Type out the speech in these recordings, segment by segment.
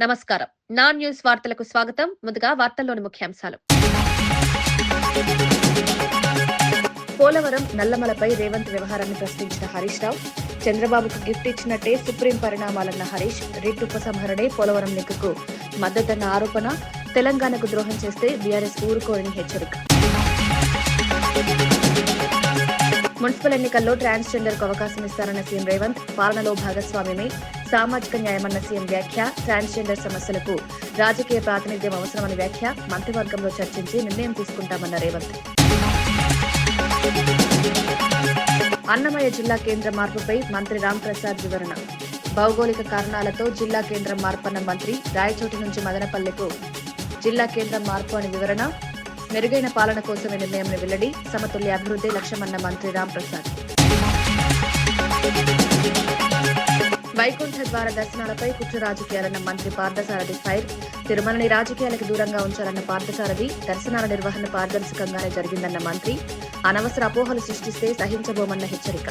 నమస్కారం. నా న్యూస్ వార్తలకు స్వాగతం. ముందుగా వార్తల్లోని ముఖ్యాంశాలు. పోలవరం నల్లమలపై రేవంత్ వ్యవహారాన్ని ప్రశ్నించిన హరీష్ రావు చంద్రబాబుకు గిఫ్ట్ ఇచ్చినట్టే సుప్రీం పరిణామాలన్న హరీష్ రిట్ ఉపసంహరణే పోలవరం లెక్కకు మద్దతన్న ఆరోపణ తెలంగాణకు ద్రోహం చేస్తే బీఆర్ఎస్ ఊరుకోరని హెచ్చరిక. మున్సిపల్ ఎన్నికల్లో ట్రాన్స్జెండర్కు అవకాశం ఇస్తారన్న సీఎం రేవంత్ పాలనలో భాగస్వామ్యమే. సామాజిక న్యాయమన్న సీఎం వ్యాఖ్య ట్రాన్స్జెండర్ సమస్యలకు రాజకీయ ప్రాతినిధ్యం అవసరమని వ్యాఖ్య మంత్రివర్గంలో చర్చించి నిర్ణయం తీసుకుంటామన్న రేవంత్. అన్నమయ్య జిల్లా కేంద్ర మార్పుపై మంత్రి రామ్ ప్రసాద్ వివరణ. భౌగోళిక కారణాలతో జిల్లా కేంద్రం మార్పన్న మంత్రి రాయచోటి నుంచి మదనపల్లెకు జిల్లా కేంద్రం మార్పు అని వివరణ మెరుగైన పాలన కోసమే నిర్ణయం వెల్లడి సమతుల్య అభివృద్ధి లక్ష్యమన్న మంత్రి రామ్ ప్రసాద్ వైకుంఠ ద్వార దర్శనాలపై కుట్ర రాజకీయాలన్న మంత్రి పార్థసారథి ఫైర్ తిరుమలని రాజకీయాలకు దూరంగా ఉంచాలన్న పార్థసారథి దర్శనాల నిర్వహణ పారదర్శకంగానే జరిగిందన్న మంత్రి. అనవసర అపోహలు సృష్టిస్తే సహించబోమన్న హెచ్చరిక.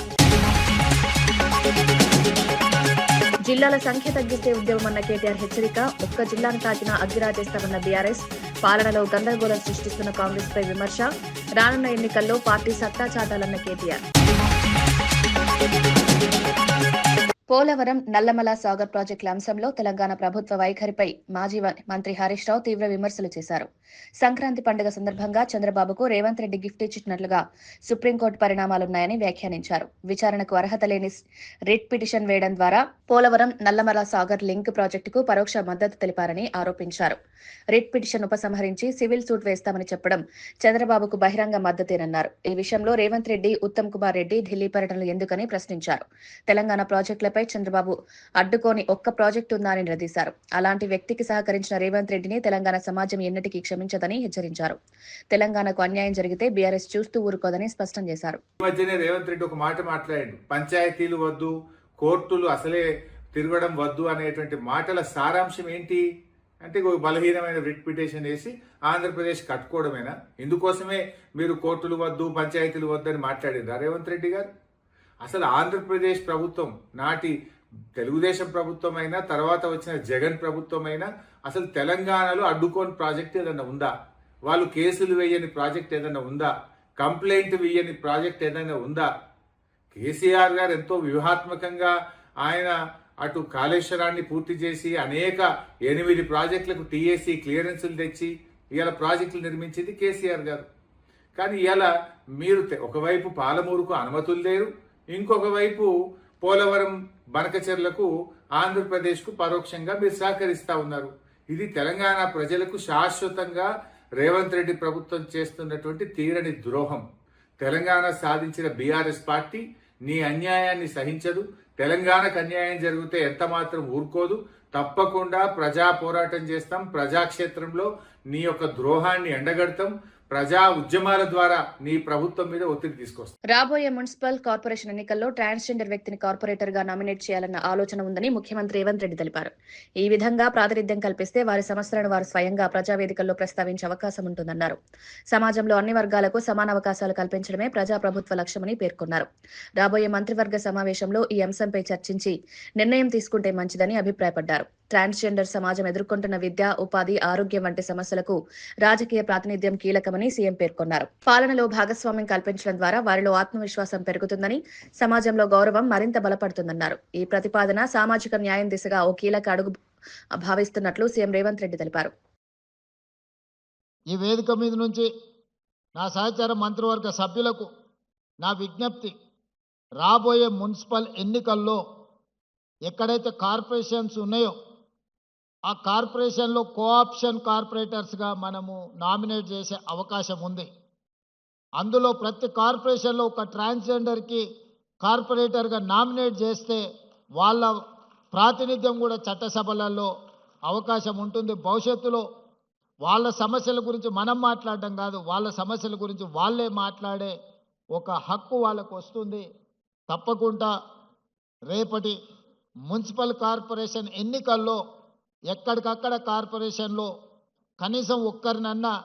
జిల్లాల సంఖ్య తగ్గిస్తే ఉద్యమమన్న కేటీఆర్ హెచ్చరిక ఒక్క జిల్లాను తాకినా అగ్గిరాజేస్తామన్న బీఆర్ఎస్ పాలనలో గందరగోళం సృష్టిస్తున్న కాంగ్రెస్పై విమర్శ రానున్న ఎన్నికల్లో పార్టీ సత్తా చాటాలన్న కేటీఆర్. పోలవరం నల్లమల సాగర్ ప్రాజెక్టుల అంశంలో తెలంగాణ ప్రభుత్వ వైఖరిపై మాజీ మంత్రి హరీష్ రావు తీవ్ర విమర్శలు చేశారు. సంక్రాంతి పండుగ సందర్భంగా చంద్రబాబుకు రేవంత్ రెడ్డి గిఫ్ట్ ఇచ్చినట్లుగా సుప్రీంకోర్టు పరిణామాలున్నాయని వ్యాఖ్యానించారు. విచారణకు అర్హత లేని రిట్ పిటిషన్ వేయడం ద్వారా పోలవరం నల్లమల సాగర్ లింక్ ప్రాజెక్టుకు పరోక్ష మద్దతు తెలిపారని ఆరోపించారు. రిట్ పిటిషన్ ఉపసంహరించి సివిల్ సూట్ వేస్తామని చెప్పడం చంద్రబాబుకు బహిరంగ మద్దతేనన్నారు. ఈ విషయంలో రేవంత్ రెడ్డి ఉత్తమ్ కుమార్ రెడ్డి ఢిల్లీ పర్యటనలు ఎందుకని ప్రశ్నించారు. తెలంగాణ ప్రాజెక్టులపై చంద్రబాబు అడ్డుకోని ఒక్క ప్రాజెక్టు ఉందా అని నిలదీశారు. అలాంటి వ్యక్తికి సహకరించిన రేవంత్ రెడ్డిని తెలంగాణ సమాజం ఎన్నటికీ క్షమించదని హెచ్చరించారు. తెలంగాణకు అన్యాయం జరిగితే బీఆర్ఎస్ చూస్తూ ఊరుకోదని స్పష్టం చేశారు. ఈ మధ్యనే రేవంత్ రెడ్డి ఒక మాట మాట్లాడండి. పంచాయతీలు వద్దు కోర్టులు అసలే తిరగడం వద్దు అనేటువంటి మాటల సారాంశం ఏంటి? అంటే బలహీనమైన రిట్ పిటిషన్ వేసి ఆంధ్రప్రదేశ్ కట్టుకోవడమేనా? ఇందుకోసమే మీరు కోర్టులు వద్దు పంచాయతీలు వద్దు అని మాట్లాడిందా రేవంత్ రెడ్డి గారు? అసలు ఆంధ్రప్రదేశ్ ప్రభుత్వం నాటి తెలుగుదేశం ప్రభుత్వం అయినా తర్వాత వచ్చిన జగన్ ప్రభుత్వం అయినా అసలు తెలంగాణలో అడ్డుకోని ప్రాజెక్ట్ ఏదైనా ఉందా? వాళ్ళు కేసులు వేయని ప్రాజెక్ట్ ఏదైనా ఉందా? కంప్లైంట్ వేయని ప్రాజెక్ట్ ఏదైనా ఉందా? కేసీఆర్ గారు ఎంతో వ్యూహాత్మకంగా ఆయన అటు కాళేశ్వరాన్ని పూర్తి చేసి అనేక ఎనిమిది ప్రాజెక్టులకు టీఏసీ క్లియరెన్సులు తెచ్చి ఇవాళ ప్రాజెక్టులు నిర్మించింది కేసీఆర్ గారు. కానీ ఇవాళ మీరు ఒకవైపు పాలమూరుకు అనుమతులు లేరు ఇంకొక వైపు పోలవరం బనకచెర్లకు ఆంధ్రప్రదేశ్కు పరోక్షంగా మీరు సహకరిస్తూ ఉన్నారు. ఇది తెలంగాణ ప్రజలకు శాశ్వతంగా రేవంత్ రెడ్డి ప్రభుత్వం చేస్తున్నటువంటి తీరని ద్రోహం. తెలంగాణ సాధించిన బీఆర్ఎస్ పార్టీ నీ అన్యాయాన్ని సహించదు. తెలంగాణకు అన్యాయం జరిగితే ఎంత మాత్రం ఊరుకోదు. తప్పకుండా ప్రజా పోరాటం చేస్తాం. ప్రజాక్షేత్రంలో నీ యొక్క ద్రోహాన్ని ఎండగడతాం. ప్రజా ఉద్యమాల ద్వారా నీ ప్రభుత్వం మీద ఒత్తిడి తీసుకొస్తుంది. రాబోయే మున్సిపల్ కార్పొరేషన్ ఎన్నికల్లో ట్రాన్స్జెండర్ వ్యక్తిని కార్పొరేటర్గా నామినేట్ చేయాలన్న ఆలోచన ఉందని ముఖ్యమంత్రి రేవంత్ రెడ్డి తెలిపారు. ఈ విధంగా ప్రాతినిధ్యం కల్పిస్తే వారి సమస్యలను వారు స్వయంగా ప్రజావేదికల్లో ప్రస్తావించే అవకాశం ఉంటుందన్నారు. సమాజంలో అన్ని వర్గాలకు సమాన అవకాశాలు కల్పించడమే ప్రజాప్రభుత్వ లక్ష్యమని పేర్కొన్నారు. రాబోయే మంత్రివర్గ సమావేశంలో ఈ అంశంపై చర్చించి నిర్ణయం తీసుకుంటే మంచిదని అభిప్రాయపడ్డారు. ట్రాన్స్జెండర్ సమాజం ఎదుర్కొంటున్న విద్య ఉపాధి ఆరోగ్యం వంటి సమస్యలకు రాజకీయ ప్రాతినిధ్యం కీలకమని సీఎం పేర్కొన్నారు. పాలనలో భాగస్వామ్యం కల్పించడం ద్వారా వారిలో ఆత్మవిశ్వాసం పెరుగుతుందని సమాజంలో గౌరవం మరింత బలపడుతుందన్నారు. ఈ ప్రతిపాదన సామాజిక న్యాయం దిశగా ఓ కీలక అడుగు భావిస్తున్నట్లు సీఎం రేవంత్ రెడ్డి తెలిపారు. ఈ వేదిక మీద నుంచి నా సహచార మంత్రివర్గ సభ్యులకు నా విజ్ఞప్తి రాబోయే మున్సిపల్ ఎన్నికల్లో ఎక్కడైతే కార్పొరేషన్స్ ఉన్నాయో ఆ కార్పొరేషన్లో కోఆప్షన్ కార్పొరేటర్స్గా మనము నామినేట్ చేసే అవకాశం ఉంది. అందులో ప్రతి కార్పొరేషన్లో ఒక ట్రాన్స్జెండర్కి కార్పొరేటర్గా నామినేట్ చేస్తే వాళ్ళ ప్రాతినిధ్యం కూడా చట్టసభలలో అవకాశం ఉంటుంది. భవిష్యత్తులో వాళ్ళ సమస్యల గురించి మనం మాట్లాడడం కాదు వాళ్ళ సమస్యల గురించి వాళ్ళే మాట్లాడే ఒక హక్కు వాళ్ళకు వస్తుంది. తప్పకుండా రేపటి మున్సిపల్ కార్పొరేషన్ ఎన్నికల్లో ఎక్కడికక్కడ కార్పొరేషన్లో కనీసం ఒక్కరినన్నా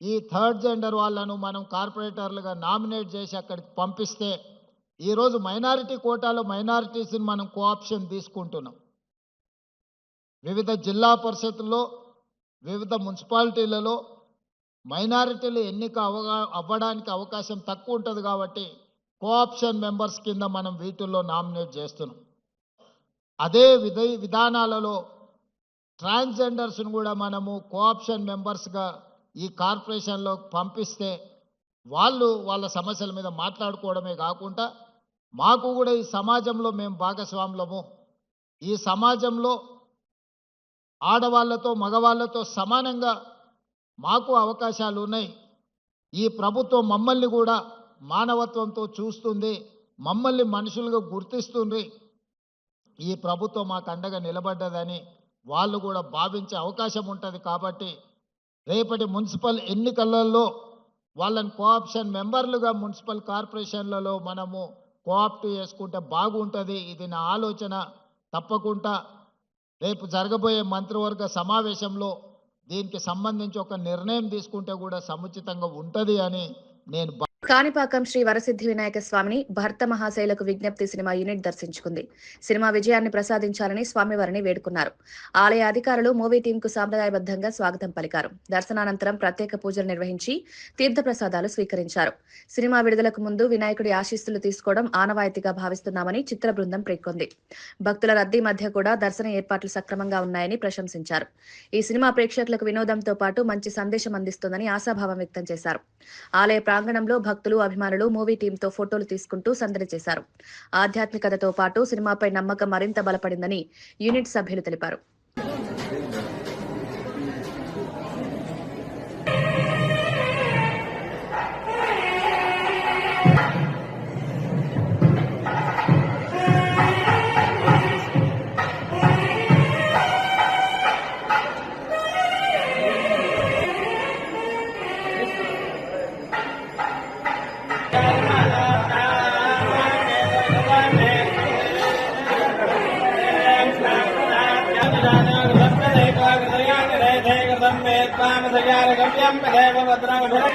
ఈ థర్డ్ జెండర్ వాళ్ళను మనం కార్పొరేటర్లుగా నామినేట్ చేసి అక్కడికి పంపిస్తే ఈరోజు మైనారిటీ కోటాలో మైనారిటీస్ని మనం కోఆప్షన్ తీసుకుంటున్నాం. వివిధ జిల్లా పరిషత్తుల్లో వివిధ మున్సిపాలిటీలలో మైనారిటీలు ఎన్నిక అవగా అవ్వడానికి అవకాశం తక్కువ ఉంటుంది కాబట్టి కోఆప్షన్ మెంబర్స్ కింద మనం వీటిల్లో నామినేట్ చేస్తున్నాం. అదే విధ విధానాలలో ట్రాన్స్జెండర్స్ను కూడా మనము కోఆప్షన్ మెంబర్స్గా ఈ కార్పొరేషన్లో పంపిస్తే వాళ్ళు వాళ్ళ సమస్యల మీద మాట్లాడుకోవడమే కాకుండా మాకు కూడా ఈ సమాజంలో మేము భాగస్వాములము. ఈ సమాజంలో ఆడవాళ్ళతో మగవాళ్ళతో సమానంగా మాకు అవకాశాలు ఉన్నాయి. ఈ ప్రభుత్వం మమ్మల్ని కూడా మానవత్వంతో చూస్తుంది మమ్మల్ని మనుషులుగా గుర్తిస్తుంది. ఈ ప్రభుత్వం మాకు అండగా నిలబడ్డదని వాళ్ళు కూడా భావించే అవకాశం ఉంటుంది కాబట్టి రేపటి మున్సిపల్ ఎన్నికలలో వాళ్ళని కోఆప్షన్ మెంబర్లుగా మున్సిపల్ కార్పొరేషన్లలో మనము కోఆప్ట్ చేసుకుంటే బాగుంటుంది. ఇది నా ఆలోచన. తప్పకుండా రేపు జరగబోయే మంత్రివర్గ సమావేశంలో దీనికి సంబంధించి ఒక నిర్ణయం తీసుకుంటే కూడా సముచితంగా ఉంటుంది అని నేను కాణిపాకం శ్రీ వరసిద్ధి వినాయక స్వామిని భర్త మహాశైలకు విజ్ఞప్తి సినిమా యూనిట్ దర్శించుకుంది. సినిమా విజయాన్ని ప్రసాదించాలని స్వామివారిని వేడుకున్నారు. ఆలయ అధికారులు మూవీ టీం కు సాంప్రదాయబద్ధంగా స్వాగతం పలికారు. దర్శనానంతరం ప్రత్యేక పూజలు నిర్వహించి తీర్థప్రసాదాలు స్వీకరించారు. సినిమా విడుదలకు ముందు వినాయకుడి ఆశీస్సులు తీసుకోవడం ఆనవాయితీగా భావిస్తున్నామని చిత్ర బృందం పేర్కొంది. భక్తుల రద్దీ మధ్య కూడా దర్శన ఏర్పాట్లు సక్రమంగా ఉన్నాయని ప్రశంసించారు. ఈ సినిమా ప్రేక్షకులకు వినోదంతో పాటు మంచి సందేశం అందిస్తుందని ఆశాభావం వ్యక్తం చేశారు. ఆలయ ప్రాంగణంలో భక్తులు అభిమానులు మూవీ టీంతో ఫోటోలు తీసుకుంటూ సందడి చేశారు. ఆధ్యాత్మికతతో పాటు సినిమాపై నమ్మకం మరింత బలపడిందని యూనిట్ సభ్యులు తెలిపారు. తామసయాల గమ్యం పదేవ భద్రామభిరం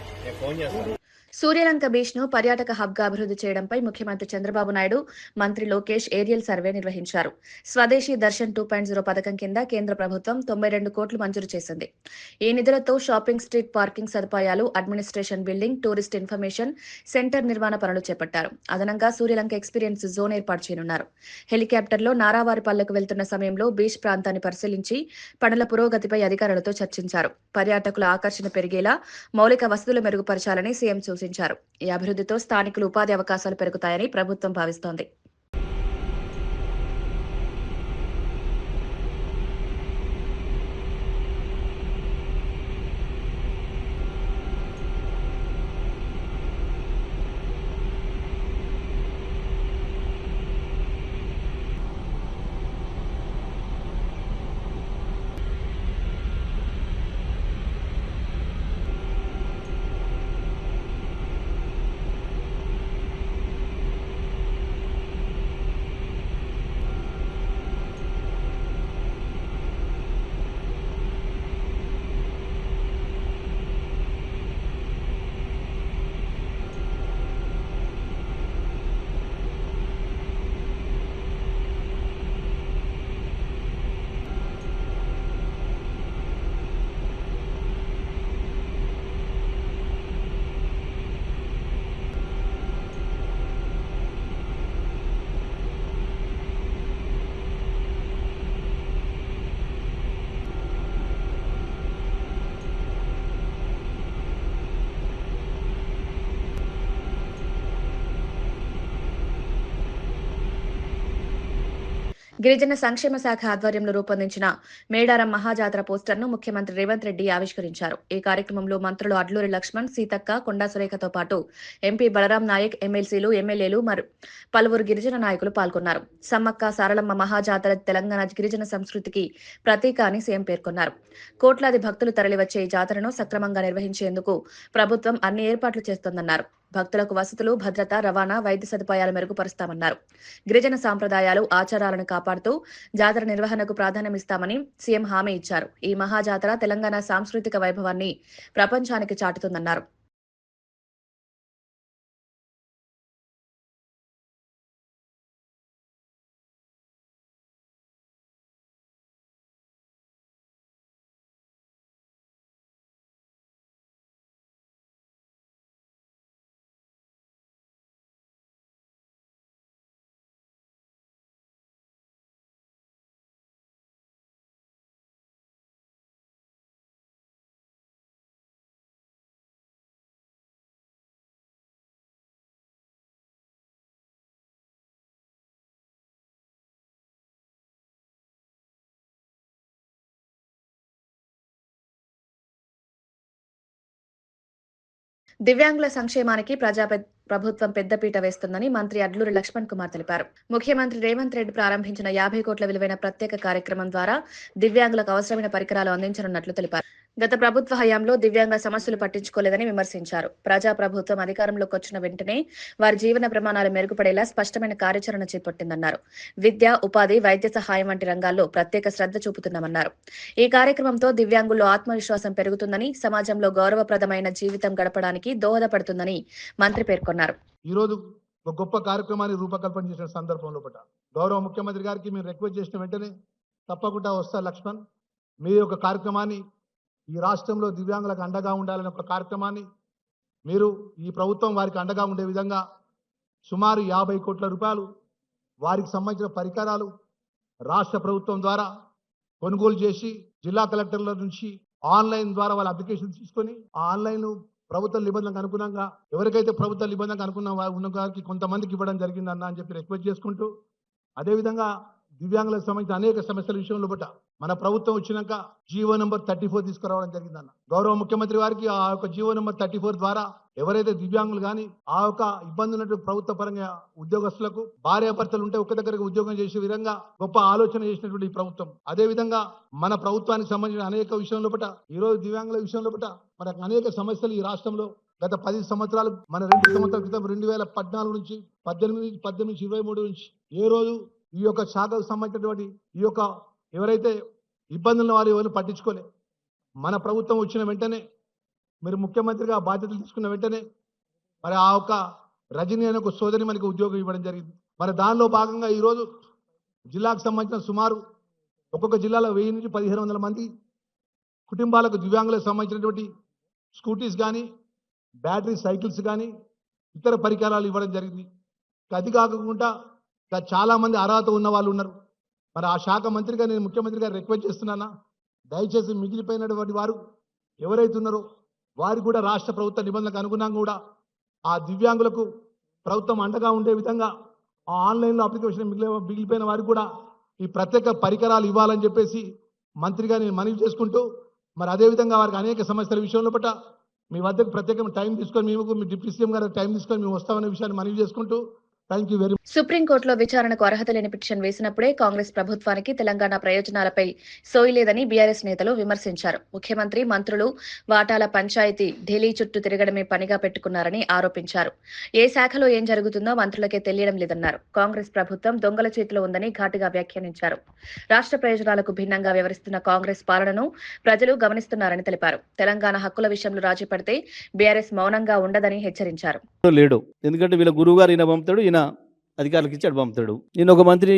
De coña. సూర్యలంక బీచ్ను పర్యాటక హబ్గా అభివృద్ధి చేయడంపై ముఖ్యమంత్రి చంద్రబాబు నాయుడు మంత్రి లోకేష్ ఏరియల్ సర్వే నిర్వహించారు. స్వదేశీ దర్శన్ టూ పాయింట్ జీరో పథకం కింద కేంద్ర ప్రభుత్వం తొంభై రెండు కోట్లు మంజూరు చేసింది. ఈ నిధులతో షాపింగ్ స్ట్రీట్ పార్కింగ్ సదుపాయాలు administration building tourist information centre నిర్మాణ పనులు చేపట్టారు. అదనంగా సూర్యలంక ఎక్స్పీరియన్స్ జోన్ ఏర్పాటు చేయనున్నారు. హెలికాప్టర్లో నారావారిపల్లెకు వెళ్తున్న సమయంలో బీచ్ ప్రాంతాన్ని పరిశీలించి పనుల పురోగతిపై అధికారులతో చర్చించారు. పర్యాటకుల ఆకర్షణ పెరిగేలా మౌలిక వసతులు మెరుగుపరచాలని సీఎం సూచించారు. ఈ అభివృద్ధితో స్థానికులు ఉపాధి అవకాశాలు పెరుగుతాయని ప్రభుత్వం భావిస్తోంది. గిరిజన సంక్షేమ శాఖ ఆధ్వర్యంలో రూపొందించిన మేడారం మహాజాతర పోస్టర్ను ముఖ్యమంత్రి రేవంత్ రెడ్డి ఆవిష్కరించారు. ఈ కార్యక్రమంలో మంత్రులు అడ్లూరి లక్ష్మణ్ సీతక్క కొండా సురేఖతో పాటు ఎంపీ బలరాం నాయక్ ఎమ్మెల్సీలు ఎమ్మెల్యేలు మరియు పలువురు గిరిజన నాయకులు పాల్గొన్నారు. సమ్మక్క సారలమ్మ మహాజాతర తెలంగాణ గిరిజన సంస్కృతికి ప్రతీక అని సీఎం పేర్కొన్నారు. కోట్లాది భక్తులు తరలివచ్చే ఈ జాతరను సక్రమంగా నిర్వహించేందుకు ప్రభుత్వం అన్ని ఏర్పాట్లు చేస్తోందన్నారు. భక్తులకు వసతులు భద్రత రవాణా వైద్య సదుపాయాలు మెరుగుపరుస్తామన్నారు. గిరిజన సాంప్రదాయాలు ఆచారాలను కాపాడుతూ జాతర నిర్వహణకు ప్రాధాన్యమిస్తామని సీఎం హామీ ఇచ్చారు. ఈ మహాజాతర తెలంగాణ సాంస్కృతిక వైభవాన్ని ప్రపంచానికి చాటుతుందన్నారు. దివ్యాంగుల సంక్షేమానికి ప్రజా ప్రభుత్వం పెద్దపీట వేస్తుందని మంత్రి అడ్లూరి లక్ష్మణ్ కుమార్ తెలిపారు. ముఖ్యమంత్రి రేవంత్ రెడ్డి ప్రారంభించిన యాభై కోట్ల విలువైన ప్రత్యేక కార్యక్రమం ద్వారా దివ్యాంగులకు అవసరమైన పరికరాలు అందించనున్నట్లు తెలిపారు. గత ప్రభుత్వ హయాంలో దివ్యాంగ సమస్యలు పట్టించుకోలేదని విమర్శించారు. ప్రజా ప్రభుత్వం అధికారంలోకి వచ్చిన వెంటనే వారి జీవన ప్రమాణాలు మెరుగుపడేలా స్పష్టమైన కార్యాచరణ చేపట్టిందన్నారు. విద్య ఉపాధి వైద్య సహాయం వంటి రంగాల్లో ప్రత్యేక శ్రద్ధ చూపుతున్నామన్నారు. ఈ కార్యక్రమంతో దివ్యాంగుల్లో ఆత్మవిశ్వాసం పెరుగుతుందని సమాజంలో గౌరవప్రదమైన జీవితం గడపడానికి దోహదపడుతుందని మంత్రి పేర్కొన్నారు. ఈరోజు ఒక గొప్ప కార్యక్రమాన్ని రూపకల్పన చేసిన సందర్భంలో గౌరవ ముఖ్యమంత్రి గారికి మేము రిక్వెస్ట్ చేసిన వెంటనే తప్పకుండా వస్తా లక్ష్మణ్. మీ యొక్క కార్యక్రమాన్ని ఈ రాష్ట్రంలో దివ్యాంగులకు అండగా ఉండాలనే ఒక కార్యక్రమాన్ని మీరు ఈ ప్రభుత్వం వారికి అండగా ఉండే విధంగా సుమారు యాభై కోట్ల రూపాయలు వారికి సంబంధించిన పరికరాలు రాష్ట్ర ప్రభుత్వం ద్వారా కొనుగోలు చేసి జిల్లా కలెక్టర్ల నుంచి ఆన్లైన్ ద్వారా వాళ్ళ అప్లికేషన్ తీసుకొని ఆ ఆన్లైన్ ప్రభుత్వ నిబంధనలకు అనుగుణంగా ఎవరికైతే ప్రభుత్వ నిబంధనకు అనుకున్న వారు ఉన్న వారికి కొంతమందికి ఇవ్వడం జరిగిందన్న అని చెప్పి రిక్వెస్ట్ చేసుకుంటూ అదేవిధంగా దివ్యాంగులకు సంబంధించిన అనేక సమస్యల విషయంలో బట్ట మన ప్రభుత్వం వచ్చినాక జీవో నెంబర్ థర్టీ ఫోర్ తీసుకురావడం జరిగిందన్న. గౌరవ ముఖ్యమంత్రి వారికి ఆ యొక్క జీవో నెంబర్ థర్టీ ఫోర్ ద్వారా ఎవరైతే దివ్యాంగులు కానీ ఆ యొక్క ఇబ్బంది ఉన్నటువంటి ప్రభుత్వ పరంగా ఉద్యోగస్తులకు భార్యాభర్తలు ఉంటే ఒక దగ్గరకు ఉద్యోగం చేసే విధంగా గొప్ప ఆలోచన చేసినటువంటి ఈ ప్రభుత్వం. అదే విధంగా మన ప్రభుత్వానికి సంబంధించిన అనేక విషయంలో పట ఈ రోజు దివ్యాంగుల విషయంలో పట మనకు అనేక సమస్యలు ఈ రాష్ట్రంలో గత పది సంవత్సరాలు మన రెండు సంవత్సరాల క్రితం రెండు వేల పద్నాలుగు నుంచి పద్దెనిమిది నుంచి పద్దెనిమిది నుంచి ఇరవై మూడు నుంచి ఏ రోజు ఈ యొక్క శాఖకు సంబంధించినటువంటి ఈ యొక్క ఎవరైతే ఇబ్బందులను వారు ఎవరు పట్టించుకోలే. మన ప్రభుత్వం వచ్చిన వెంటనే మీరు ముఖ్యమంత్రిగా బాధ్యతలు తీసుకున్న వెంటనే మరి ఆ యొక్క రజనీ అనే ఒక సోదరి మనకి ఉద్యోగం ఇవ్వడం జరిగింది. మరి దానిలో భాగంగా ఈరోజు జిల్లాకు సంబంధించిన సుమారు ఒక్కొక్క జిల్లాలో వెయ్యి నుంచి పదిహేను వందల మంది కుటుంబాలకు దివ్యాంగులకు సంబంధించినటువంటి స్కూటీస్ కానీ బ్యాటరీ సైకిల్స్ కానీ ఇతర పరికరాలు ఇవ్వడం జరిగింది. అది కాకుండా చాలా మంది అర్హత ఉన్న వాళ్ళు ఉన్నారు. మరి ఆ శాఖ మంత్రిగా నేను ముఖ్యమంత్రి గారు రిక్వెస్ట్ చేస్తున్నానా? దయచేసి మిగిలిపోయినటువంటి వారు ఎవరైతే ఉన్నారో వారు కూడా రాష్ట్ర ప్రభుత్వ నిబంధనలకు అనుగుణంగా కూడా ఆ దివ్యాంగులకు ప్రభుత్వం అండగా ఉండే విధంగా ఆ ఆన్లైన్లో అప్లికేషన్ మిగిలి మిగిలిపోయిన వారికి కూడా ఈ ప్రత్యేక పరికరాలు ఇవ్వాలని చెప్పేసి మంత్రిగా నేను మనవి చేసుకుంటూ మరి అదేవిధంగా వారికి అనేక సమస్యల విషయంలో పట్ల మీ వద్దకు ప్రత్యేకమైన టైం తీసుకొని మేము మీ డిప్యూటీ సీఎం గారు టైం తీసుకొని మేము వస్తామనే విషయాన్ని మనవి చేసుకుంటూ సుప్రీంకోర్టులో విచారణకు అర్హత లేని పిటిషన్ వేసినప్పుడే కాంగ్రెస్ ప్రభుత్వానికి తెలంగాణ ప్రయోజనాలపై సోయి లేదని బీఆర్ఎస్ నేతలు విమర్శించారు. ముఖ్యమంత్రి మంత్రులు వాటాల పంచాయతీ ఢిల్లీ చుట్టూ తిరగడమే పనిగా పెట్టుకున్నారని ఆరోపించారు. ఏ శాఖలో ఏం జరుగుతుందో మంత్రులకే తెలియడం లేదన్నారు. కాంగ్రెస్ ప్రభుత్వం దొంగల చేతిలో ఉందని ఘాటుగా వ్యాఖ్యానించారు. రాష్ట్ర ప్రయోజనాలకు భిన్నంగా వ్యవహరిస్తున్న కాంగ్రెస్ పాలనను ప్రజలు గమనిస్తున్నారని తెలిపారు. తెలంగాణ హక్కుల విషయంలో రాజీ పడితే బీఆర్ఎస్ మౌనంగా ఉండదని హెచ్చరించారు. లేడు. ఎందుకంటే వీళ్ళ గురువు గారు ఈయన పంపుతాడు ఈయన అధికారులకు ఇచ్చాడు పంపుతాడు. నేను ఒక మంత్రి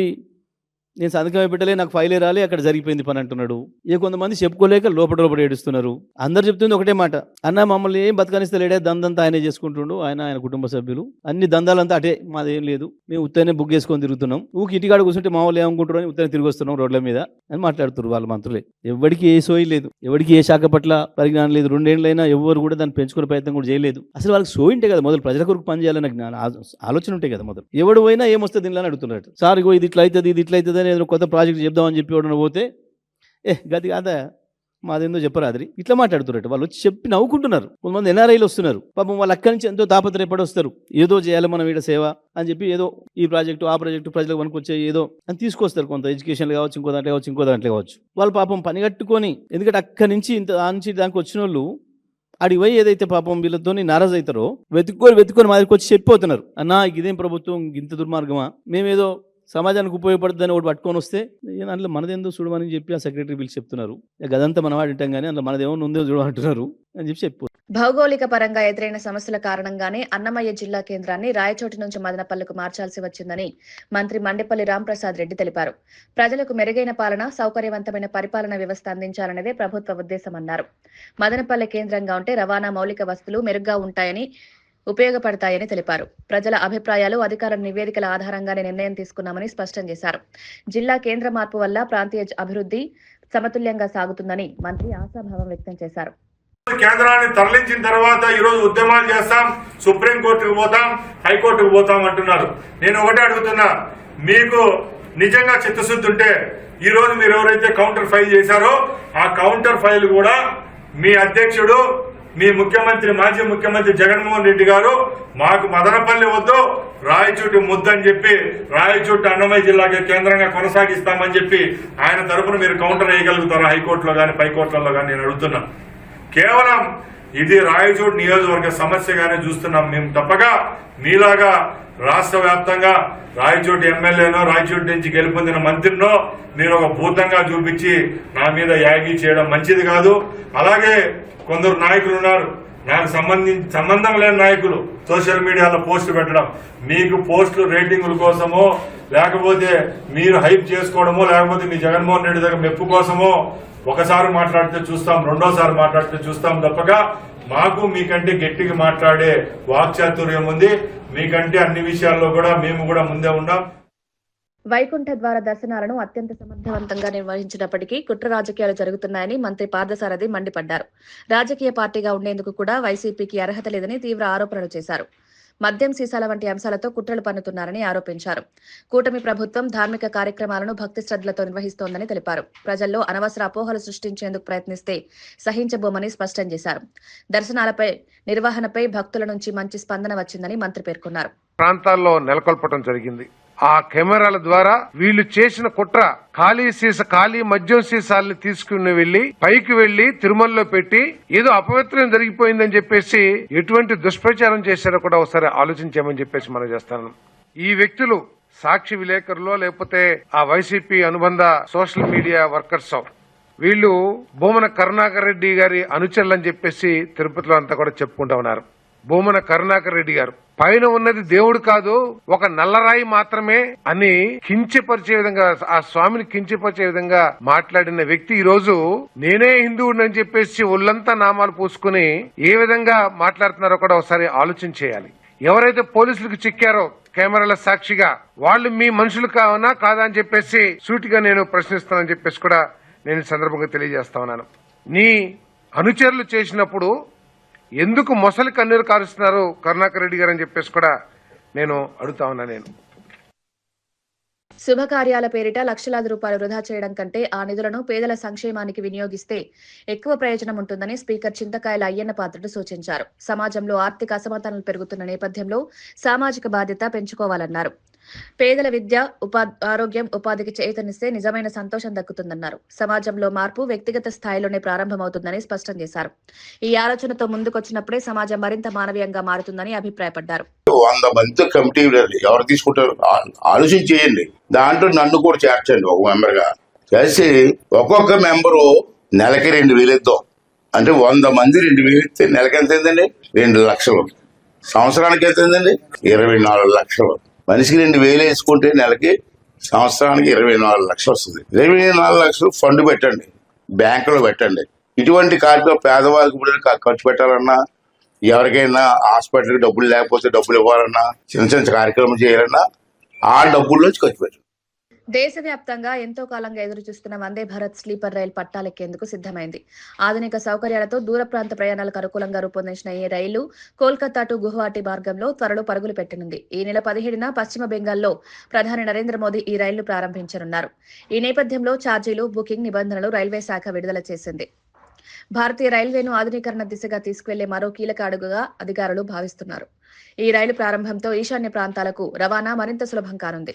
నేను సంతకమే పెట్టలే నాకు ఫైలే రాలే అక్కడ జరిగిపోయింది పని అంటున్నాడు. ఇక కొంతమంది చెప్పుకోలేక లోపల లోపల ఏడుస్తున్నారు. అందరు చెప్తుంది ఒకటే మాట అన్న మమ్మల్ని ఏం బతకనిస్తలేడే దందంతా ఆయనే చేసుకుంటుండు ఆయన ఆయన కుటుంబ సభ్యులు. అన్ని దందాలంతా అటే మాదేం లేదు. మేము ఉత్తరనే బుక్ చేసుకొని తిరుగుతున్నాం. ఊకి ఇంటికాడ కూర్చుంటే మా వాళ్ళు ఏమనుకుంటారు అని ఉత్తరం తిరిగి వస్తున్నాం రోడ్ల మీద అని మాట్లాడుతున్నారు వాళ్ళ మంత్రులే. ఎవరికి ఏ సోయి లేదు ఎవరికి ఏ శాఖ పట్ల పరిజ్ఞానం లేదు రెండేళ్ళైనా ఎవరు కూడా దాన్ని పెంచుకునే ప్రయత్నం కూడా చేయలేదు. అసలు వాళ్ళకి సోయి ఉంటే కదా మొదలు ప్రజల కొరకు పనిచేయాలనే జ్ఞానం ఆలోచన ఉంటాయి కదా మొదలు. ఎవడు పోయినా ఏమొస్తుంది దీనిలో అని సార్ ఇది ఇట్లా అవుతుంది ఇది ఇట్లా అవుతుంది ఏదైనా ఏదో కొత్త ప్రాజెక్ట్ చెప్దామని చెప్పి ఎవడన్నా పోతే ఏ గది కాదా? మాదేందో చెప్పరాదిరి. ఇట్లా మాట్లాడుతున్నట్టు. వాళ్ళు వచ్చి చెప్పి నవ్వుకుంటున్నారు. కొంతమంది ఎన్ఆర్ఐలు వస్తున్నారు. పాపం వాళ్ళు అక్కడి నుంచి ఎంతో తాపత్రయపడి వస్తారు. ఏదో చేయాలి మనం వీడ సేవ అని చెప్పి ఏదో ఈ ప్రాజెక్టు ఆ ప్రాజెక్టు ప్రజలకు పనికొచ్చే ఏదో అని తీసుకొస్తారు కొంత ఎడ్యుకేషన్ కావచ్చు ఇంకో దాంట్లో కావచ్చు ఇంకో దాంట్లో కావచ్చు. వాళ్ళు పాపం పని కట్టుకొని ఎందుకంటే అక్కడి నుంచి ఇంత ఆ నుంచి దానికి వచ్చిన వాళ్ళు అడిగి పోయి ఏదైతే పాపం వీళ్ళతో నారాజ్ అవుతారో వెతుక్కొని వెతుక్కొని మా దగ్గరికి వచ్చి చెప్పిపోతున్నారు. అన్నా ఇదేం ప్రభుత్వం? ఇంత దుర్మార్గమా? మేమేదో సమాజానికి ఉపయోగపడుతుందని ఒకటి పట్టుకొని వస్తే ఏ దాంట్లో మనదేందో చూడమని చెప్పి ఆ సెక్రటరీ పిలిచి చెప్తున్నారు. గదంతా మనం వాడింటాం కానీ అందులో మనదేమో ఉందో చూడమంటున్నారు అని చెప్పి చెప్పు. భౌగోళిక పరంగా ఎదురైన సమస్యల కారణంగానే అన్నమయ్య జిల్లా కేంద్రాన్ని రాయచోటి నుంచి మదనపల్లెకు మార్చాల్సి వచ్చిందని మంత్రి మండెపల్లి రాంప్రసాద్ రెడ్డి తెలిపారు. ప్రజలకు మెరుగైన పాలన సౌకర్యవంతమైన పరిపాలన వ్యవస్థ అందించాలనేదే ప్రభుత్వ ఉద్దేశమన్నారు. మదనపల్లి కేంద్రంగా ఉంటే రవాణా మౌలిక వస్తువులు మెరుగ్గా ఉంటాయని ఉపయోగపడతాయని తెలిపారు. ప్రజల అభిప్రాయాలు అధికార నివేదికల ఆధారంగానే నిర్ణయం తీసుకున్నామని స్పష్టం చేశారు. జిల్లా కేంద్ర మార్పు వల్ల ప్రాంతీయ అభివృద్ధి సమతుల్యంగా సాగుతుందని మంత్రి ఆశాభావం వ్యక్తం చేశారు. కేంద్రాన్ని తరలించిన తర్వాత ఈ రోజు ఉద్యమాలు చేస్తాం సుప్రీం కోర్టుకు పోతాం హైకోర్టుకు పోతాం అంటున్నారు. నేను ఒకటే అడుగుతున్నా మీకు నిజంగా చిత్తశుద్ధి ఉంటే ఈ రోజు మీరు ఎవరైతే కౌంటర్ ఫైల్ చేశారో ఆ కౌంటర్ ఫైల్ కూడా మీ అధ్యక్షుడు మీ ముఖ్యమంత్రి మాజీ ముఖ్యమంత్రి జగన్మోహన్ రెడ్డి గారు మాకు మదనపల్లి వద్దు రాయచూటి ముద్దని చెప్పి రాయచూటి అన్నమయ్య జిల్లాకి కేంద్రంగా కొనసాగిస్తామని చెప్పి ఆయన తరపున మీరు కౌంటర్ వేయగలుగుతారా? హైకోర్టులో కానీ పైకోర్టులలో కానీ నేను అడుగుతున్నా. కేవలం ఇది రాయచోటి నియోజకవర్గ సమస్యగానే చూస్తున్నాం మేము తప్పగా. మీలాగా రాష్ట్ర వ్యాప్తంగా రాయచోటి ఎమ్మెల్యేనో రాయచోటి నుంచి గెలుపొందిన మంత్రినో మీరు ఒక భూతంగా చూపించి నా మీద యాగి చేయడం మంచిది కాదు. అలాగే కొందరు నాయకులు ఉన్నారు. నాకు సంబంధించి సంబంధం లేని నాయకులు సోషల్ మీడియాలో పోస్టులు పెట్టడం. మీకు పోస్టులు రేటింగుల కోసమో లేకపోతే మీరు హైప్ చేసుకోవడమో లేకపోతే మీ జగన్మోహన్ రెడ్డి దగ్గర మెప్పు కోసమో ఒకసారి మాట్లాడితే చూస్తాం రెండోసారి మాట్లాడితే చూస్తాం తప్పక మాకు మీకంటే గట్టిగా మాట్లాడే వాక్చాతుర్యం ఉంది. మీకంటే అన్ని విషయాల్లో కూడా మేము కూడా ముందే ఉన్నాం. వైకుంఠ ద్వార దర్శనాలను అత్యంత సమర్థవంతంగా నిర్వహించినప్పటికీ కుట్ర రాజకీయాలు జరుగుతున్నాయని మంత్రి పార్థసారథి మండిపడ్డారు. రాజకీయ పార్టీగా ఉండేందుకు కూడా వైసీపీకి అర్హత లేదని తీవ్ర ఆరోపణలు చేశారు. మద్యం సీసాల వంటి అంశాలతో కుట్రలు పన్నుతున్నారని ఆరోపించారు. కూటమి ప్రభుత్వం ధార్మిక కార్యక్రమాలను భక్తి శ్రద్ధలతో నిర్వహిస్తోందని తెలిపారు. ప్రజల్లో అనవసర అపోహలు సృష్టించేందుకు ప్రయత్నిస్తే సహించబోమని స్పష్టం చేశారు. దర్శనాలపై నిర్వహణపై భక్తుల నుంచి మంచి స్పందన వచ్చిందని మంత్రి పేర్కొన్నారు. ప్రాంతాల్లో నెలకొల్పడం జరిగింది. ఆ కెమెరాల ద్వారా వీళ్ళు చేసిన కుట్ర ఖాళీ సీస ఖాళీ మద్యం సీసాలని తీసుకుని వెళ్ళి పైకి వెళ్ళి తిరుమలలో పెట్టి ఏదో అపవిత్రం జరిగిపోయిందని చెప్పేసి ఎటువంటి దుష్ప్రచారం చేశారో కూడా ఒకసారి ఆలోచించామని చెప్పేసి మనం చేస్తాను. ఈ వ్యక్తులు సాక్షి విలేకరులో లేకపోతే ఆ వైసీపీ అనుబంధ సోషల్ మీడియా వర్కర్స్ వీళ్ళు భూమన కరుణాకర్ రెడ్డి గారి అనుచరులని చెప్పేసి తిరుపతిలో అంతా కూడా చెప్పుకుంటా ఉన్నారు. భూమన కరుణాకర్ రెడ్డి గారు. పైన ఉన్నది దేవుడు కాదు ఒక నల్లరాయి మాత్రమే అని కించపరిచే విధంగా ఆ స్వామిని కించపరిచే విధంగా మాట్లాడిన వ్యక్తి ఈ రోజు నేనే హిందువుడు అని చెప్పేసి ఒళ్ళంతా నామాలు పూసుకుని ఏ విధంగా మాట్లాడుతున్నారో కూడా ఒకసారి ఆలోచన చేయాలి. ఎవరైతే పోలీసులకు చిక్కారో కెమెరాల సాక్షిగా వాళ్ళు మీ మనుషులు కావనా కాదా అని చెప్పేసి సూటిగా నేను ప్రశ్నిస్తానని చెప్పేసి కూడా నేను సందర్భంగా తెలియజేస్తా ఉన్నాను. నీ అనుచరులు చేసినప్పుడు ఎందుకు మొసలి కన్నీరు కారుస్తున్నారు కరుణాకర్ రెడ్డి గారు అని చెప్పేసి కూడా నేను అడుగుతా ఉన్నా నేను. శుభకార్యాల పేరిట లక్షలాది రూపాయలు వృధా చేయడం కంటే ఆ నిధులను పేదల సంక్షేమానికి వినియోగిస్తే ఎక్కువ ప్రయోజనం ఉంటుందని స్పీకర్ చింతకాయల అయ్యన్న పాత్రుడు సూచించారు. సమాజంలో ఆర్థిక అసమానతలు పెరుగుతున్న నేపథ్యంలో సామాజిక బాధ్యత పెంచుకోవాలన్నారు. పేదల విద్య ఉపా ఆరోగ్యం ఉపాధికి చేతనిస్తే నిజమైన సంతోషం దక్కుతుందన్నారు. సమాజంలో మార్పు వ్యక్తిగత స్థాయిలోనే ప్రారంభమవుతుందని స్పష్టం చేశారు. ఈ ఆలోచనతో ముందుకొచ్చినప్పుడే సమాజం మరింత మానవీయంగా మారుతుందని అభిప్రాయపడ్డారు. వంద మంది కమిటీ ఎవరు తీసుకుంటారు? ఆలోచన చేయండి దాంట్లో నన్ను కూడా చేర్చండి ఒక మెంబర్గా చేసి ఒక్కొక్క మెంబరు నెలకి రెండు వేలు ఇద్దాం. అంటే వంద మంది రెండు వేలు ఇస్తే నెలకి ఎంత అయిందండి రెండు లక్షలు. సంవత్సరానికి ఎంత అయిందండి ఇరవై నాలుగు లక్షలు. మనిషికి రెండు వేలు వేసుకుంటే నెలకి సంవత్సరానికి ఇరవై నాలుగు లక్షలు వస్తుంది. ఇరవై నాలుగు లక్షలు ఫండ్ పెట్టండి. బ్యాంకులో పెట్టండి. ఇటువంటి కార్యక్రమం పేదవాళ్ళకి ఇప్పుడు ఖర్చు పెట్టాలన్నా ఎవరికైనా హాస్పిటల్కి డబ్బులు లేకపోతే డబ్బులు ఇవ్వాలన్నా చిన్న చిన్న కార్యక్రమం చేయాలన్నా ఆ డబ్బుల్లోంచి ఖర్చు పెట్టండి. దేశవ్యాప్తంగా ఎంతో కాలంగా ఎదురుచూస్తున్న వందే భారత్ స్లీపర్ రైలు పట్టాలెక్కేందుకు సిద్ధమైంది. ఆధునిక సౌకర్యాలతో దూర ప్రాంత ప్రయాణాలకు అనుకూలంగా రూపొందించిన ఈ రైలు కోల్కతా టు గువాహటి మార్గంలో త్వరలో పరుగులు పెట్టనుంది. ఈ నెల పదిహేడున పశ్చిమ బెంగాల్లో ప్రధాని నరేంద్ర మోదీ ఈ రైలు ప్రారంభించనున్నారు. ఈ నేపథ్యంలో ఛార్జీలు బుకింగ్ నిబంధనలు రైల్వే శాఖ విడుదల చేసింది. భారతీయ రైల్వేను ఆధునీకరణ దిశగా తీసుకువెళ్ళే మరో కీలక అడుగుగా అధికారులు భావిస్తున్నారు. ఈ రైలు ప్రారంభంతో ఈశాన్య ప్రాంతాలకు రవాణా మరింత సులభం కానుంది.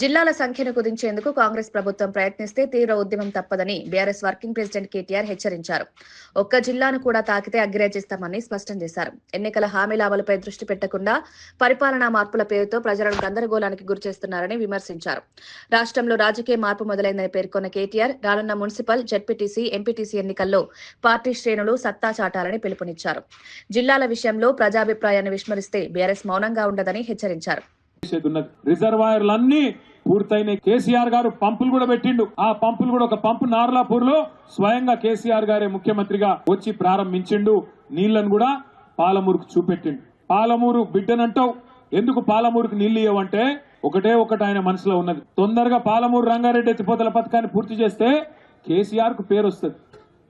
జిల్లాల సంఖ్యను కుదించేందుకు కాంగ్రెస్ ప్రభుత్వం ప్రయత్నిస్తే తీవ్ర ఉద్యమం తప్పదని బీఆర్ఎస్ వర్కింగ్ ప్రెసిడెంట్ కేటీఆర్ హెచ్చరించారు. ఒక్క జిల్లాను కూడా తాకితే అగ్రేచిస్తామని స్పష్టం చేశారు. ఎన్నికల హామీ లాభాలపై దృష్టి పెట్టకుండా పరిపాలనా మార్పుల పేరుతో ప్రజలను గందరగోళానికి గురిచేస్తున్నారని విమర్శించారు. రాష్ట్రంలో రాజకీయ మార్పు మొదలైందని పేర్కొన్న కేటీఆర్ రానున్న మున్సిపల్ జడ్పీటీసీ ఎంపీటీసీ ఎన్నికల్లో పార్టీ శ్రేణులు సత్తా చాటాలని పిలుపునిచ్చారు. జిల్లాల విషయంలో ప్రజాభిప్రాయాన్ని విస్మరిస్తే బీఆర్ఎస్ మౌనంగా ఉండదని హెచ్చరించారు. ఉన్నది రిజర్వాయర్లన్నీ పూర్తయిన కేసీఆర్ గారు పంపులు కూడా పెట్టిండు. ఆ పంపులు కూడా ఒక పంపు నార్లాపూర్లో స్వయంగా కేసీఆర్ గారే ముఖ్యమంత్రిగా వచ్చి ప్రారంభించిండు. నీళ్ళను కూడా పాలమూరుకు చూపెట్టిండు. పాలమూరు బిడ్డనంటావు. ఎందుకు పాలమూరుకు నీళ్ళు ఇవ్వమంటే ఒకటే ఒకటి ఆయన మనసులో ఉన్నది. తొందరగా పాలమూరు రంగారెడ్డి ఎత్తిపోతల పథకాన్ని పూర్తి చేస్తే కేసీఆర్కు పేరు వస్తుంది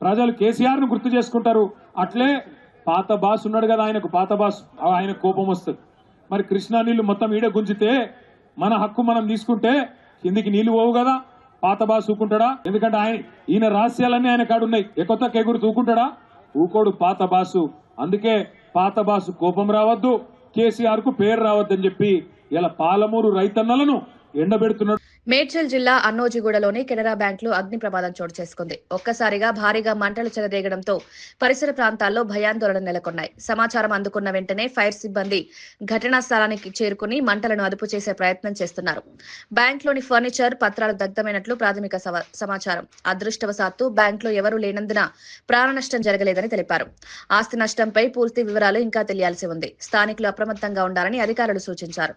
ప్రజలు కేసీఆర్ను గుర్తు చేసుకుంటారు. అట్లే పాత బాస్ ఉన్నాడు కదా ఆయనకు పాత బాస్ ఆయన కోపం వస్తుంది. మరి కృష్ణా నీళ్ళు మొత్తం ఈడ గుంజితే మన హక్కు మనం తీసుకుంటే కిందికి నీళ్ళు పోవు కదా. పాత బాస్ ఊకుంటాడా ఎందుకంటే ఆయన ఈయన రహస్యాలన్నీ ఆయన కాడున్నాయి. ఎకొత్త కేగురు తూకుంటాడా ఊకోడు పాత బాసు. అందుకే పాత బాసు కోపం రావద్దు. కేసీఆర్కు పేరు రావద్దని చెప్పి ఇలా పాలమూరు రైతన్నలను ఎండబెడుతున్నాడు మేడ్చల్ జిల్లా అన్నోజిగూడలోని కెనరా బ్యాంకులో అగ్ని ప్రమాదం చోటు చేసుకుంది. ఒక్కసారిగా భారీగా మంటలు చెలరేగడంతో పరిసర ప్రాంతాల్లో భయాందోళన నెలకొన్నాయి. సమాచారం అందుకున్న వెంటనే ఫైర్ సిబ్బంది ఘటనా స్థలానికి చేరుకుని మంటలను అదుపు చేసే ప్రయత్నం చేస్తున్నారు. బ్యాంక్లోని ఫర్నిచర్ పత్రాలు దగ్ధమైనట్లు ప్రాథమిక సమాచారం. అదృష్టవశాత్తు బ్యాంకులో ఎవరూ లేనందున ప్రాణ నష్టం జరగలేదని తెలిపారు. ఆస్తి నష్టంపై పూర్తి వివరాలు ఇంకా తెలియాల్సి ఉంది. స్థానికులు అప్రమత్తంగా ఉండాలని అధికారులు సూచించారు.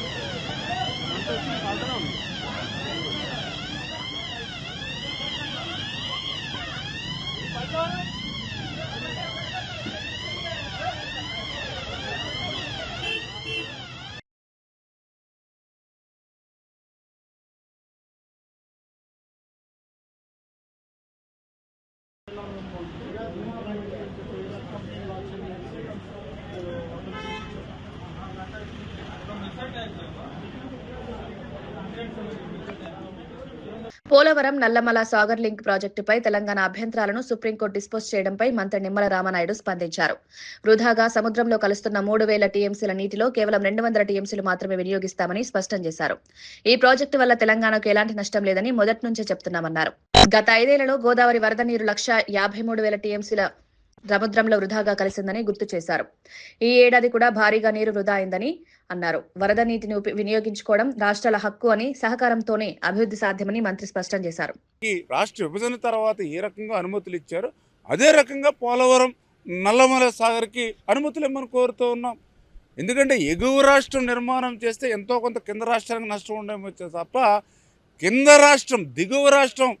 పోలవరం నల్లమల సాగర్ లింక్ ప్రాజెక్టుపై తెలంగాణ అభ్యంతరాలను సుప్రీంకోర్టు డిస్పోజ్ చేయడంపై మంత్రి నిమ్మల రామనాయుడు స్పందించారు. వృధాగా సముద్రంలో కలుస్తున్న మూడు వేల టీఎంసీల నీటిలో కేవలం రెండు వందల టీఎంసీలు మాత్రమే వినియోగిస్తామని స్పష్టం చేశారు. ఈ ప్రాజెక్టు వల్ల తెలంగాణకు ఎలాంటి నష్టం లేదని మొదటి నుంచే చెప్తున్నామన్నారు. గత ఐదేళ్ళలో గోదావరి వరద నీరు లక్ష యాభై మూడు వేల టీఎంసీల సముద్రంలో వృధాగా కలిసిందని గుర్తు చేశారు. ఈ ఏడాది కూడా భారీగా నీరు వృధా అయిందని అన్నారు. వరద నీటిని వినియోగించుకోవడం రాష్ట్రాల హక్కు అని సహకారంతోనే అభివృద్ధి సాధ్యమని మంత్రి స్పష్టం చేశారు. ఈ రాష్ట్ర విభజన తర్వాత ఏ రకంగా అనుమతులు ఇచ్చారు? అదే రకంగా పోలవరం నల్లమల సాగర్కి అనుమతులు ఇమ్మని కోరుతూ ఉన్నాం. ఎందుకంటే ఎగువ రాష్ట్రం నిర్మాణం చేస్తే ఎంతో కొంత కింద రాష్ట్రానికి నష్టం ఉండవచ్చు తప్ప కింద రాష్ట్రం దిగువ రాష్ట్రం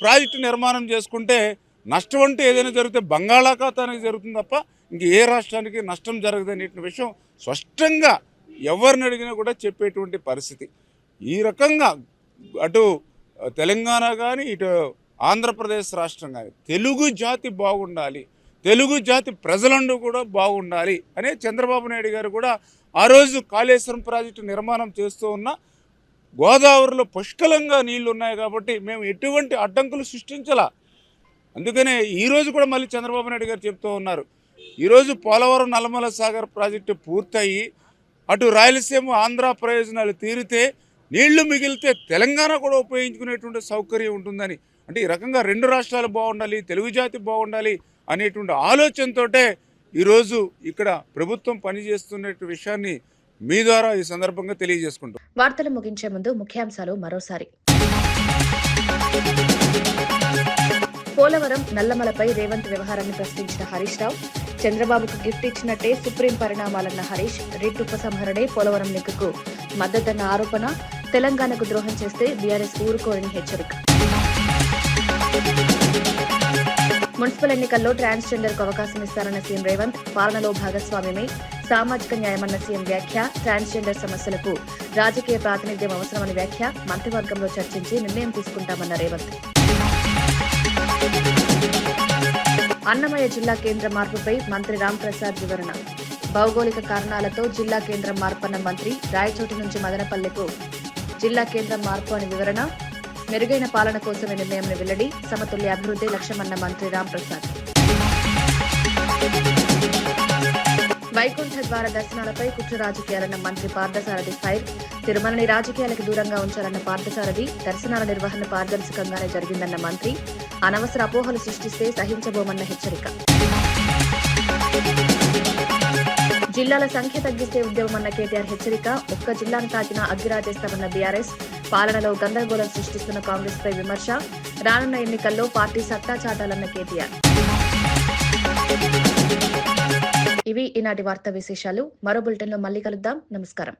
ప్రాజెక్టు నిర్మాణం చేసుకుంటే నష్టం అంటే ఏదైనా జరిగితే బంగాళాఖాతానికి జరుగుతుంది తప్ప ఇంక ఏ రాష్ట్రానికి నష్టం జరగదు విషయం స్పష్టంగా ఎవరిని అడిగినా కూడా చెప్పేటువంటి పరిస్థితి. ఈ రకంగా అటు తెలంగాణ కానీ ఇటు ఆంధ్రప్రదేశ్ రాష్ట్రం కానీ తెలుగు జాతి బాగుండాలి తెలుగు జాతి ప్రజలందరూ కూడా బాగుండాలి అనే చంద్రబాబు నాయుడు గారు కూడా ఆ రోజు కాళేశ్వరం ప్రాజెక్టు నిర్మాణం చేస్తూ ఉన్న గోదావరిలో పుష్కలంగా నీళ్ళు ఉన్నాయి కాబట్టి మేము ఎటువంటి అడ్డంకులు సృష్టించలా. అందుకనే ఈరోజు కూడా మళ్ళీ చంద్రబాబు నాయుడు గారు చెప్తూ ఉన్నారు. ఈరోజు పోలవరం నల్లమల సాగర్ ప్రాజెక్టు పూర్తయి అటు రాయలసీమ ఆంధ్ర ప్రయోజనాలు తీరితే నీళ్ళు మిగిలితే తెలంగాణ కూడా ఉపయోగించుకునేటువంటి సౌకర్యం ఉంటుందని. అంటే ఈ రకంగా రెండు రాష్ట్రాలు బాగుండాలి తెలుగు జాతి బాగుండాలి అనేటువంటి ఆలోచనతోటే ఈరోజు ఇక్కడ ప్రభుత్వం పనిచేస్తున్న విషయాన్ని మీ ద్వారా ఈ సందర్భంగా తెలియజేసుకుంటాం. వార్తలు ముగించే ముందు ముఖ్యాంశాలు మరోసారి. పోలవరం నల్లమలపై రేవంత్ వ్యవహారాన్ని ప్రశ్నించిన హరీష్ రావు చంద్రబాబుకు గిఫ్ట్ ఇచ్చినట్టే సుప్రీం పరిణామాలన్న హరీష్ రిట్ ఉపసంహరణే పోలవరం లెక్కకు మద్దతన్న ఆరోపణ తెలంగాణకు ద్రోహం చేస్తే బీఆర్ఎస్ ఊరుకోరని హెచ్చరిక. మున్సిపల్ ఎన్నికల్లో ట్రాన్స్జెండర్కు అవకాశం ఇస్తారన్న సీఎం రేవంత్ పాలనలో భాగస్వామ్యమే. సామాజిక న్యాయమన్న సీఎం వ్యాఖ్య ట్రాన్స్జెండర్ సమస్యలకు రాజకీయ ప్రాతినిధ్యం అవసరమని వ్యాఖ్య మంత్రివర్గంలో చర్చించి నిర్ణయం తీసుకుంటామన్న రేవంత్. అన్నమయ్య జిల్లా కేంద్ర మార్పుపై మంత్రి రామ్ ప్రసాద్ వివరణ. భౌగోళిక కారణాలతో జిల్లా కేంద్రం మార్పన్న మంత్రి రాయచోటి నుంచి మదనపల్లెకు జిల్లా కేంద్రం మార్పు అని వివరణ. మెరుగైన పాలన కోసమే నిర్ణయం వెల్లడి సమతుల్య అభివృద్ధి లక్ష్యమన్న మంత్రి రామ్ ప్రసాద్. వైకుంఠ ద్వార దర్శనాలపై కుట్ర రాజకీయాలన్న మంత్రి పార్థసారథి ఫైర్ తిరుమలని రాజకీయాలకు దూరంగా ఉంచాలన్న పార్థసారథి దర్శనాల నిర్వహణ పారదర్శకంగానే జరిగిందన్న మంత్రి. అనవసర అపోహలు సృష్టిస్తే సహించబోమన్న హెచ్చరిక. జిల్లాల సంఖ్య తగ్గిస్తే ఉద్యమమన్న కేటీఆర్ హెచ్చరిక ఒక్క జిల్లాను తాకినా అగ్గిరాజేస్తామన్న బీఆర్ఎస్ పాలనలో గందరగోళం సృష్టిస్తున్న కాంగ్రెస్ పై విమర్శ రానున్న ఎన్నికల్లో పార్టీ సత్తా చాటాలన్న కేటీఆర్. ఇవి ఈనాటి వార్తా విశేషాలు. మరో బులెటిన్లో మళ్ళీ కలుద్దాం. నమస్కారం.